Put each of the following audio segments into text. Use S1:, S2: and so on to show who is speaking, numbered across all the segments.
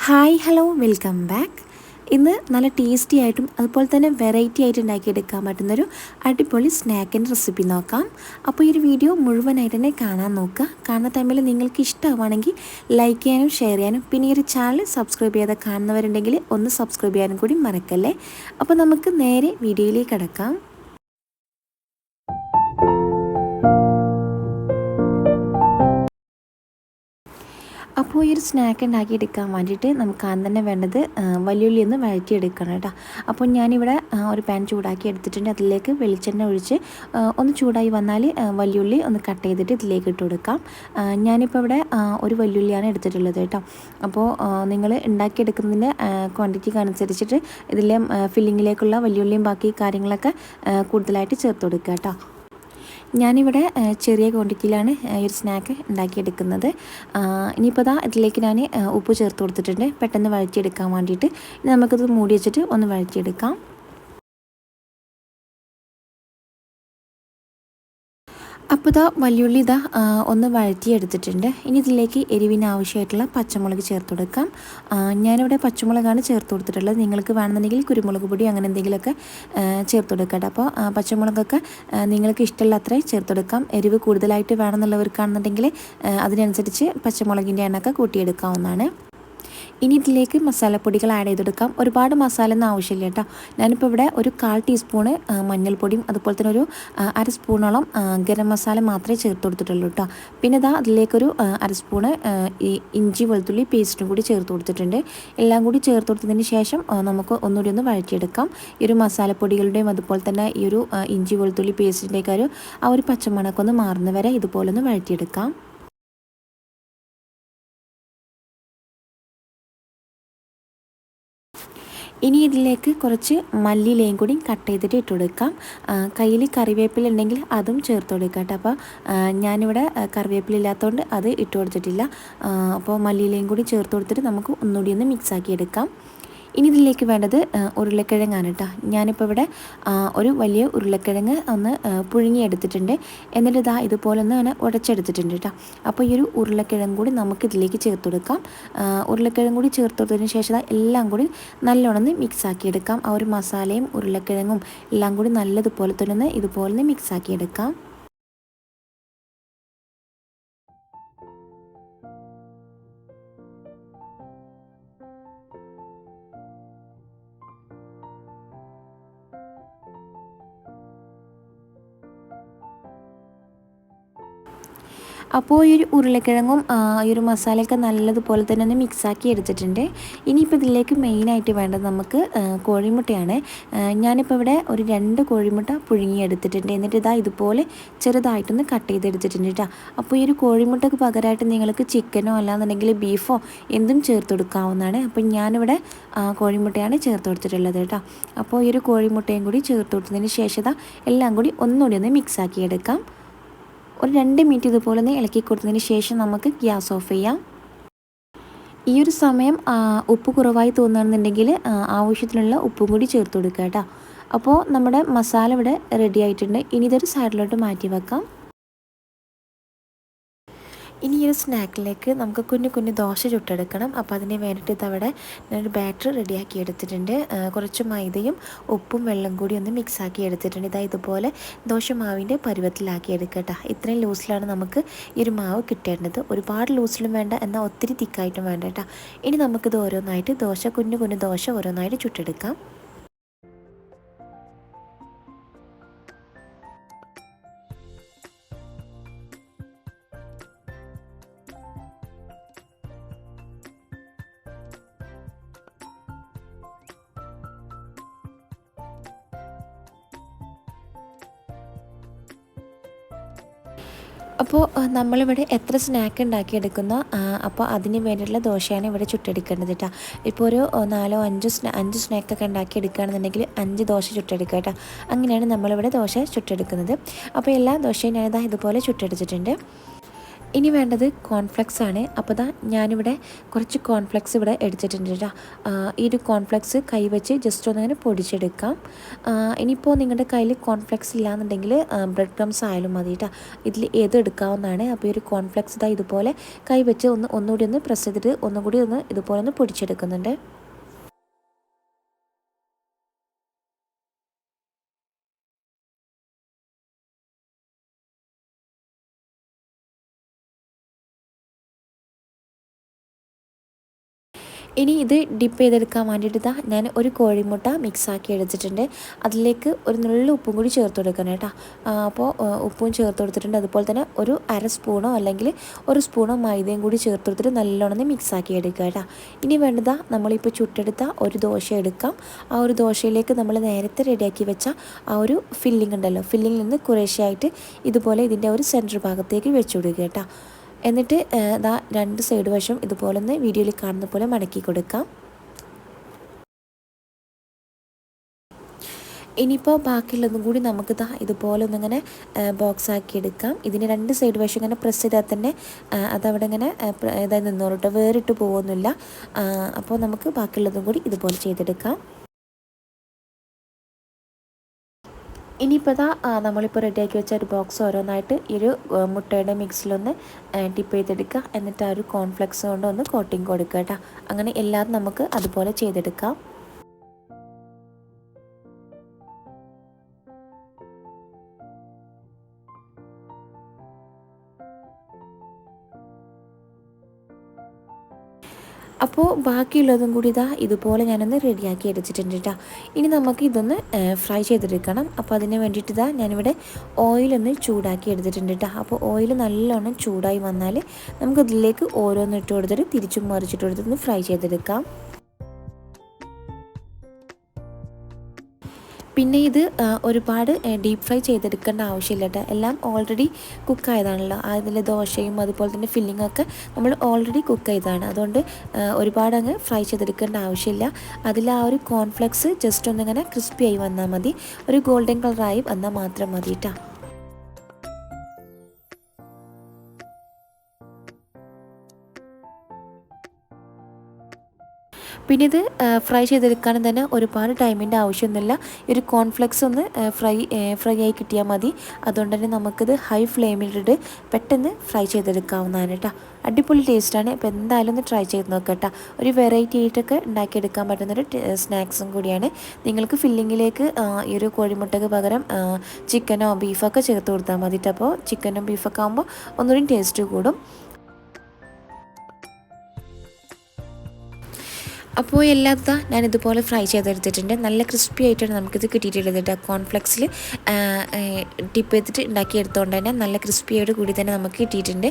S1: Hi hello welcome back ഇന്ന് നല്ല tasty ആയിട്ടും അതുപോലെ തന്നെ വെറൈറ്റി ആയിട്ട് ഉണ്ടാക്കിയെടുക്കാൻ പറ്റുന്നൊരു അടിപൊളി സ്നാക്കിന്റെ റെസിപ്പി നോക്കാം. അപ്പോൾ ഈ ഒരു വീഡിയോ മുഴുവനായിട്ട് തന്നെ കാണാൻ നോക്കുക. കാണുന്ന ടൈമിൽ നിങ്ങൾക്ക് ഇഷ്ടമാണെങ്കിൽ ലൈക്ക് ചെയ്യാനും ഷെയർ ചെയ്യാനും പിന്നെ ഈ ഒരു ചാനൽ സബ്സ്ക്രൈബ് ചെയ്യാതെ കാണുന്നവരുണ്ടെങ്കിൽ ഒന്ന് സബ്സ്ക്രൈബ് ചെയ്യാനും കൂടി മറക്കല്ലേ? അപ്പോൾ നമുക്ക് നേരെ വീഡിയോയിലേക്ക് കിടക്കാം. അപ്പോൾ ഈ ഒരു സ്നാക്ക് ഉണ്ടാക്കി എടുക്കാൻ വേണ്ടിയിട്ട് നമുക്ക് ആദ്യം തന്നെ വേണ്ടത് വലിയുള്ളി ഒന്ന് വഴറ്റിയെടുക്കണം കേട്ടോ. അപ്പോൾ ഞാനിവിടെ ഒരു പാൻ ചൂടാക്കി എടുത്തിട്ടുണ്ട്. അതിലേക്ക് വെളിച്ചെണ്ണ ഒഴിച്ച് ഒന്ന് ചൂടായി വന്നാൽ വലിയുള്ളി ഒന്ന് കട്ട് ചെയ്തിട്ട് ഇതിലേക്ക് ഇട്ട് കൊടുക്കാം. ഞാനിപ്പോൾ ഇവിടെ ഒരു വലിയുള്ളിയാണ് എടുത്തിട്ടുള്ളത് കേട്ടോ. അപ്പോൾ നിങ്ങൾ ഉണ്ടാക്കിയെടുക്കുന്നതിന്റെ ക്വാണ്ടിറ്റിക്ക് അനുസരിച്ചിട്ട് ഇതിലെ ഫില്ലിങ്ങിലേക്കുള്ള വലിയുള്ളിയും ബാക്കി കാര്യങ്ങളൊക്കെ കൂടുതലായിട്ട് ചേർത്ത് കൊടുക്കുക കേട്ടോ. ഞാനിവിടെ ചെറിയ ക്വാണ്ടിറ്റിയിലാണ് ഈ ഒരു സ്നാക്ക് ഉണ്ടാക്കിയെടുക്കുന്നത്. ഇനിയിപ്പോൾ ദാ ഇതിലേക്ക് ഞാൻ ഉപ്പ് ചേർത്ത് കൊടുത്തിട്ടുണ്ട്. പെട്ടെന്ന് വഴറ്റിയെടുക്കാൻ വേണ്ടിയിട്ട്. ഇനി നമുക്കിത് മൂടി വെച്ചിട്ട് ഒന്ന് വഴറ്റിയെടുക്കാം. അപ്പോൾ ഇതാ വലിയുള്ളി ഇതാ ഒന്ന് വഴറ്റിയെടുത്തിട്ടുണ്ട്. ഇനി ഇതിലേക്ക് എരിവിന് ആവശ്യമായിട്ടുള്ള പച്ചമുളക് ചേർത്ത് കൊടുക്കാം. ഞാനിവിടെ പച്ചമുളകാണ് ചേർത്ത് കൊടുത്തിട്ടുള്ളത്. നിങ്ങൾക്ക് വേണമെന്നുണ്ടെങ്കിൽ കുരുമുളക് പൊടി അങ്ങനെ എന്തെങ്കിലുമൊക്കെ ചേർത്ത് കൊടുക്കട്ടെ. അപ്പോൾ പച്ചമുളകൊക്കെ നിങ്ങൾക്ക് ഇഷ്ടമുള്ള അത്രയും ചേർത്ത് കൊടുക്കാം. എരിവ് കൂടുതലായിട്ട് വേണമെന്നുള്ളവർക്കാണെന്നുണ്ടെങ്കിൽ അതിനനുസരിച്ച് പച്ചമുളകിന്റെ എണ്ണൊക്കെ കൂട്ടിയെടുക്കാവുന്നതാണ്. ഇനി ഇതിലേക്ക് മസാലപ്പൊടികൾ ആഡ് ചെയ്തെടുക്കാം. ഒരുപാട് മസാല ഒന്നും ആവശ്യമില്ല കേട്ടോ. ഞാനിപ്പോൾ ഇവിടെ ഒരു കാൽ ടീസ്പൂണ് മഞ്ഞൾപ്പൊടിയും അതുപോലെ തന്നെ ഒരു അര സ്പൂണോളം ഗരം മസാല മാത്രമേ ചേർത്ത് കൊടുത്തിട്ടുള്ളൂ കേട്ടോ. പിന്നെ ഇതാ അതിലേക്കൊരു അര സ്പൂണ് ഈ ഇഞ്ചി വെളുത്തുള്ളി പേസ്റ്റും കൂടി ചേർത്ത് കൊടുത്തിട്ടുണ്ട്. എല്ലാം കൂടി ചേർത്ത് കൊടുത്തതിന് ശേഷം നമുക്ക് ഒന്നുകൂടി ഒന്ന് വഴറ്റിയെടുക്കാം. ഈ ഒരു മസാലപ്പൊടികളുടെയും അതുപോലെ തന്നെ ഈ ഒരു ഇഞ്ചി വെളുത്തുള്ളി പേസ്റ്റിന്റെയൊക്കെ ഒരു ആ ഒരു പച്ചമണക്കൊന്ന് മാറുന്നവരെ ഇതുപോലെ ഒന്ന് വഴറ്റിയെടുക്കാം. ഇനി ഇതിലേക്ക് കുറച്ച് മല്ലിയിലയും കൂടി കട്ട് ചെയ്തിട്ട് ഇട്ട് കൊടുക്കാം. കയ്യിൽ കറിവേപ്പില ഉണ്ടെങ്കിൽ അതും ചേർത്ത് കൊടുക്കാം കേട്ടോ. അപ്പോൾ ഞാനിവിടെ കറിവേപ്പില ഇല്ലാത്തതുകൊണ്ട് അത് ഇട്ട് കൊടുത്തിട്ടില്ല. അപ്പോൾ മല്ലിയിലയും കൂടി ചേർത്ത് കൊടുത്തിട്ട് നമുക്ക് ഒന്നുകൂടി ഒന്ന് മിക്സ് ആക്കി എടുക്കാം. ഇനി ഇതിലേക്ക് വേണ്ടത് ഉരുളക്കിഴങ്ങാണ് കേട്ടോ ഞാനിപ്പോൾ ഇവിടെ ഒരു വലിയ ഉരുളക്കിഴങ്ങ് ഒന്ന് പുഴുങ്ങിയെടുത്തിട്ടുണ്ട്. എന്നിട്ട് ഇതാ ഇതുപോലെ ഒന്ന് അങ്ങനെ ഉടച്ചെടുത്തിട്ടുണ്ട് കേട്ടോ അപ്പോൾ ഈ ഒരു ഉരുളക്കിഴങ്ങ് കൂടി നമുക്ക് ഇതിലേക്ക് ചേർത്ത് കൊടുക്കാം. ഉരുളക്കിഴങ്ങ് കൂടി ചേർത്ത് കൊടുത്തതിന് ശേഷം എല്ലാം കൂടി നല്ലോണം ഒന്ന് മിക്സ് ആക്കിയെടുക്കാം ആ ഒരു മസാലയും ഉരുളക്കിഴങ്ങും എല്ലാം കൂടി നല്ലതുപോലെ തന്നെ ഇതുപോലെ ഒന്ന് മിക്സ് ആക്കിയെടുക്കാം അപ്പോൾ ഈ ഒരു ഉരുളക്കിഴങ്ങും ഈ ഒരു മസാലയൊക്കെ നല്ലതുപോലെ തന്നെ ഒന്ന് മിക്സാക്കി എടുത്തിട്ടുണ്ട്. ഇനിയിപ്പോൾ ഇതിലേക്ക് മെയിനായിട്ട് വേണ്ടത് നമുക്ക് കോഴിമുട്ടയാണ്. ഞാനിപ്പോൾ ഇവിടെ ഒരു രണ്ട് കോഴിമുട്ട പുഴുങ്ങി എടുത്തിട്ടുണ്ട് എന്നിട്ട് ഇതാ ഇതുപോലെ ചെറുതായിട്ടൊന്ന് കട്ട് ചെയ്തെടുത്തിട്ടുണ്ട് കേട്ടോ. അപ്പോൾ ഈ ഒരു കോഴിമുട്ടക്ക് പകരമായിട്ട് നിങ്ങൾക്ക് ചിക്കനോ അല്ലാന്നുണ്ടെങ്കിൽ ബീഫോ എന്തും ചേർത്ത് കൊടുക്കാവുന്നതാണ്. അപ്പോൾ ഞാനിവിടെ കോഴിമുട്ടയാണ് ചേർത്ത് കൊടുത്തിട്ടുള്ളത് കേട്ടോ. അപ്പോൾ ഈ ഒരു കോഴിമുട്ടയും കൂടി ചേർത്ത് കൊടുത്തതിന് ശേഷം എല്ലാം കൂടി ഒന്നുകൂടി ഒന്ന് മിക്സാക്കി എടുക്കാം. ഒരു രണ്ട് മിനിറ്റ് ഇതുപോലെ ഒന്ന് ഇളക്കി കൊടുത്തതിന് ശേഷം നമുക്ക് ഗ്യാസ് ഓഫ് ചെയ്യാം. ഈ ഒരു സമയം ഉപ്പ് കുറവായി തോന്നുകയാണെന്നുണ്ടെങ്കിൽ ആവശ്യത്തിനുള്ള ഉപ്പും കൂടി ചേർത്ത് കൊടുക്കുക കേട്ടോ. അപ്പോൾ നമ്മുടെ മസാല ഇവിടെ റെഡി ആയിട്ടുണ്ട്. ഇനി ഇതൊരു സൈഡിലോട്ട് മാറ്റി വെക്കാം. ഇനി ഈ ഒരു സ്നാക്കിലേക്ക് നമുക്ക് കുഞ്ഞു കുഞ്ഞു ദോശ ചുട്ടെടുക്കണം. അപ്പോൾ അതിന് വേണ്ടിയിട്ട് ഇതവിടെ ഞാനൊരു ബാറ്റർ റെഡിയാക്കി എടുത്തിട്ടുണ്ട്. കുറച്ച് മൈദയും ഉപ്പും വെള്ളം കൂടി ഒന്ന് മിക്സ് ആക്കി എടുത്തിട്ടുണ്ട്. ഇതാ ഇതുപോലെ ദോശമാവിന്റെ പരുവത്തിലാക്കി എടുക്കട്ടെ ഇത്രയും ലൂസിലാണ് നമുക്ക് ഈ ഒരു മാവ് കിട്ടേണ്ടത്. ഒരുപാട് ലൂസിലും വേണ്ട എന്നാൽ ഒത്തിരി തിക്കായിട്ടും വേണ്ട കേട്ടോ. ഇനി നമുക്കിത് ഓരോന്നായിട്ട് ദോശ കുഞ്ഞു കുഞ്ഞു ദോശ ഓരോന്നായിട്ട് ചുട്ടെടുക്കാം. അപ്പോൾ നമ്മളിവിടെ എത്ര സ്നാക്ക് ഉണ്ടാക്കിയെടുക്കുന്നോ? അപ്പോൾ അതിന് വേണ്ടിയിട്ടുള്ള ദോശയാണ് ഇവിടെ ചുട്ടെടുക്കേണ്ടത് കേട്ടോ. ഇപ്പോൾ ഒരു നാലോ അഞ്ചോ സ്നാ അഞ്ച് സ്നാക്കൊക്കെ ഉണ്ടാക്കി എടുക്കുകയാണെന്നുണ്ടെങ്കിൽ അഞ്ച് ദോശ ചുട്ടെടുക്കുക കേട്ടോ. അങ്ങനെയാണ് നമ്മളിവിടെ ദോശ ചുട്ടെടുക്കുന്നത്. അപ്പോൾ എല്ലാ ദോശയും ഞാനിതാ ഇതുപോലെ ചുട്ടെടുത്തിട്ടുണ്ട്. ഇനി വേണ്ടത് കോൺഫ്ലെക്സ് ആണ്. അപ്പോൾ ദാ ഞാനിവിടെ കുറച്ച് കോൺഫ്ലെക്സ് ഇവിടെ എടുത്തിട്ടുണ്ട് കേട്ടോ. ഈ ഒരു കോൺഫ്ലെക്സ് കൈവച്ച് ജസ്റ്റ് ഒന്ന് അങ്ങനെ പൊടിച്ചെടുക്കാം. ഇനിയിപ്പോൾ നിങ്ങളുടെ കയ്യിൽ കോൺഫ്ലെക്സ് ഇല്ലാന്നുണ്ടെങ്കിൽ ബ്രെഡ് ക്രംസ് ആയാലും മതി കേട്ടോ. ഇതിൽ ഏത് എടുക്കാവുന്നതാണ്. അപ്പോൾ ഈ ഒരു കോൺഫ്ലെക്സ് ഇതാ ഇതുപോലെ കൈവച്ച് ഒന്ന് ഒന്നുകൂടി ഒന്ന് പ്രസ് ചെയ്തിട്ട് ഒന്നുകൂടി ഒന്ന് ഇതുപോലെ ഒന്ന് പൊടിച്ചെടുക്കുന്നുണ്ട്. ഇനി ഇത് ഡിപ്പ് ചെയ്തെടുക്കാൻ വേണ്ടിയിട്ട് ഇതാ ഞാൻ ഒരു കോഴിമുട്ട മിക്സാക്കി എടുത്തിട്ടുണ്ട്. അതിലേക്ക് ഒരു നല്ല ഉപ്പും കൂടി ചേർത്ത് കൊടുക്കണം കേട്ടോ. അപ്പോൾ ഉപ്പും ചേർത്ത് കൊടുത്തിട്ടുണ്ട്. അതുപോലെ തന്നെ ഒരു അര സ്പൂണോ അല്ലെങ്കിൽ ഒരു സ്പൂണോ മൈദയും കൂടി ചേർത്ത് കൊടുത്തിട്ട് നല്ലോണം മിക്സാക്കി എടുക്കുക കേട്ടോ. ഇനി വേണ്ടതാ നമ്മളിപ്പോൾ ചുട്ടെടുത്ത ഒരു ദോശ എടുക്കാം. ആ ഒരു ദോശയിലേക്ക് നമ്മൾ നേരത്തെ റെഡിയാക്കി വെച്ച ആ ഒരു ഫില്ലിംഗ് ഉണ്ടല്ലോ. ഫില്ലിങ്ങിൽ നിന്ന് കുറേശ്ശായിട്ട് ഇതുപോലെ ഇതിന്റെ ഒരു സെന്റർ ഭാഗത്തേക്ക് വെച്ചു കൊടുക്കുക കേട്ടോ. എന്നിട്ട് ഇതാ രണ്ട് സൈഡ് വശം ഇതുപോലെ ഒന്ന് വീഡിയോയിൽ കാണുന്ന പോലെ മടക്കി കൊടുക്കാം. ഇനിയിപ്പോൾ ബാക്കിയുള്ളതും കൂടി നമുക്ക് ഇതാ ഇതുപോലെ ഒന്നിങ്ങനെ ബോക്സ് ആക്കി എടുക്കാം. ഇതിന് രണ്ട് സൈഡ് വശം ഇങ്ങനെ പ്രസ് ചെയ്താൽ തന്നെ അതവിടെ ഇങ്ങനെ ഇതായി നിന്നോളൂ കേട്ടോ വേറിട്ട് പോകുന്നില്ല അപ്പോൾ നമുക്ക് ബാക്കിയുള്ളതും കൂടി ഇതുപോലെ ചെയ്തെടുക്കാം. ഇനിയിപ്പോൾ ഇതാ നമ്മളിപ്പോൾ റെഡിയാക്കി വെച്ച ഒരു ബോക്സ് ഓരോന്നായിട്ട് ഈ ഒരു മുട്ടയുടെ മിക്സിലൊന്ന് ടിപ്പ് ചെയ്തെടുക്കുക എന്നിട്ട് ആ ഒരു കോൺഫ്ലെക്സ് കൊണ്ട് ഒന്ന് കോട്ടിങ് കൊടുക്കുക കേട്ടോ അങ്ങനെ എല്ലാവരും നമുക്ക് അതുപോലെ ചെയ്തെടുക്കാം. അപ്പോൾ ബാക്കിയുള്ളതും കൂടി ഇതാ ഇതുപോലെ ഞാനൊന്ന് റെഡിയാക്കി എടുത്തിട്ടുണ്ട് കേട്ടോ ഇനി നമുക്ക് ഇതൊന്ന് ഫ്രൈ ചെയ്തെടുക്കണം. അപ്പോൾ അതിന് വേണ്ടിയിട്ട് ഇതാ ഞാനിവിടെ ഓയിലൊന്ന് ചൂടാക്കി എടുത്തിട്ടുണ്ട് കേട്ടോ അപ്പോൾ ഓയിൽ നല്ലോണം ചൂടായി വന്നാൽ നമുക്കതിലേക്ക് ഓരോന്ന് ഇട്ട് കൊടുത്തിട്ട് തിരിച്ചും മറിച്ചിട്ട് കൊടുത്തിട്ട് ഫ്രൈ ചെയ്തെടുക്കാം. പിന്നെ ഇത് ഒരുപാട് ഡീപ്പ് ഫ്രൈ ചെയ്തെടുക്കേണ്ട ആവശ്യമില്ല കേട്ടോ എല്ലാം ഓൾറെഡി കുക്ക് ആയതാണല്ലോ. അതിൽ ദോശയും അതുപോലെ തന്നെ ഫില്ലിംഗ് ഒക്കെ നമ്മൾ ഓൾറെഡി കുക്ക് ചെയ്തതാണ്. അതുകൊണ്ട് ഒരുപാട് അങ്ങ് ഫ്രൈ ചെയ്തെടുക്കേണ്ട ആവശ്യമില്ല. അതിൽ ആ ഒരു കോൺഫ്ലെക്സ് ജസ്റ്റ് ഒന്നിങ്ങനെ ക്രിസ്പി ആയി വന്നാൽ മതി. ഒരു ഗോൾഡൻ കളറായി വന്നാൽ മാത്രം മതി കേട്ടോ പിന്നെ ഇത് ഫ്രൈ ചെയ്തെടുക്കാനും തന്നെ ഒരുപാട് ടൈമിന്റെ ആവശ്യമൊന്നുമില്ല. ഒരു കോൺഫ്ലെക്സ് ഒന്ന് ഫ്രൈ ഫ്രൈ ആയി കിട്ടിയാൽ മതി. അതുകൊണ്ട് തന്നെ നമുക്കിത് ഹൈ ഫ്ലെയിമിലിട്ട് പെട്ടെന്ന് ഫ്രൈ ചെയ്തെടുക്കാവുന്നതാണ് കേട്ടോ അടിപൊളി ടേസ്റ്റാണ് അപ്പോൾ എന്തായാലും ഒന്ന് ട്രൈ ചെയ്ത് നോക്കാം കേട്ടോ ഒരു വെറൈറ്റി ആയിട്ടൊക്കെ ഉണ്ടാക്കിയെടുക്കാൻ പറ്റുന്നൊരു സ്നാക്സും കൂടിയാണ്. നിങ്ങൾക്ക് ഫില്ലിങ്ങിലേക്ക് ഈ ഒരു കോഴിമുട്ടയ്ക്ക് പകരം ചിക്കനോ ബീഫൊക്കെ ചേർത്ത് കൊടുത്താൽ മതി അപ്പോൾ ചിക്കനും ബീഫൊക്കെ ആകുമ്പോൾ ഒന്നുകൂടി ടേസ്റ്റ് കൂടും. അപ്പോൾ എല്ലാത്ത ഞാൻ ഇതുപോലെ ഫ്രൈ ചെയ്തെടുത്തിട്ടുണ്ട്. നല്ല ക്രിസ്പി ആയിട്ടാണ് നമുക്കിത് കിട്ടിയിട്ടുള്ളത് കേട്ടോ. കോൺഫ്ലെക്സിൽ ടിപ്പ് ചെയ്തിട്ട് ഉണ്ടാക്കിയെടുത്തുകൊണ്ട് തന്നെ നല്ല ക്രിസ്പിയോട് കൂടി തന്നെ നമുക്ക് കിട്ടിയിട്ടുണ്ട്.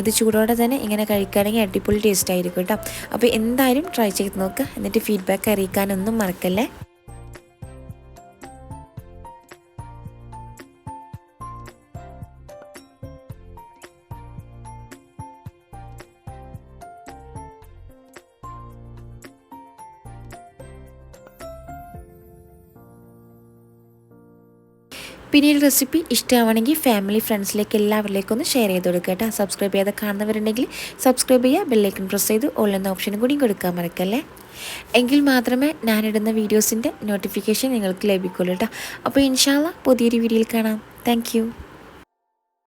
S1: ഇത് ചൂടോടെ തന്നെ ഇങ്ങനെ കഴിക്കുകയാണെങ്കിൽ അടിപൊളി ടേസ്റ്റ് ആയിരിക്കും കേട്ടോ. അപ്പോൾ എന്തായാലും ട്രൈ ചെയ്ത് നോക്കുക എന്നിട്ട് ഫീഡ്ബാക്ക് അറിയിക്കാനൊന്നും മറക്കല്ലേ. പിന്നീട് റെസിപ്പി ഇഷ്ടമാണെങ്കിൽ ഫാമിലി ഫ്രണ്ട്സിലേക്ക് എല്ലാവരിലേക്കും ഒന്ന് ഷെയർ ചെയ്ത് കൊടുക്കുക കേട്ടോ. സബ്സ്ക്രൈബ് ചെയ്യാതെ കാണുന്നവരുണ്ടെങ്കിൽ സബ്സ്ക്രൈബ് ചെയ്യുക ബെല്ലൈക്കൺ പ്രസ് ചെയ്ത് ഓൾ ഓപ്ഷനും കൂടി കൊടുക്കാൻ മറക്കല്ലേ? എങ്കിൽ മാത്രമേ ഞാനിടുന്ന വീഡിയോസിന്റെ നോട്ടിഫിക്കേഷൻ നിങ്ങൾക്ക് ലഭിക്കുള്ളൂ കേട്ടോ. അപ്പോൾ ഇൻഷാല്ല പുതിയൊരു വീഡിയോയിൽ കാണാം. താങ്ക്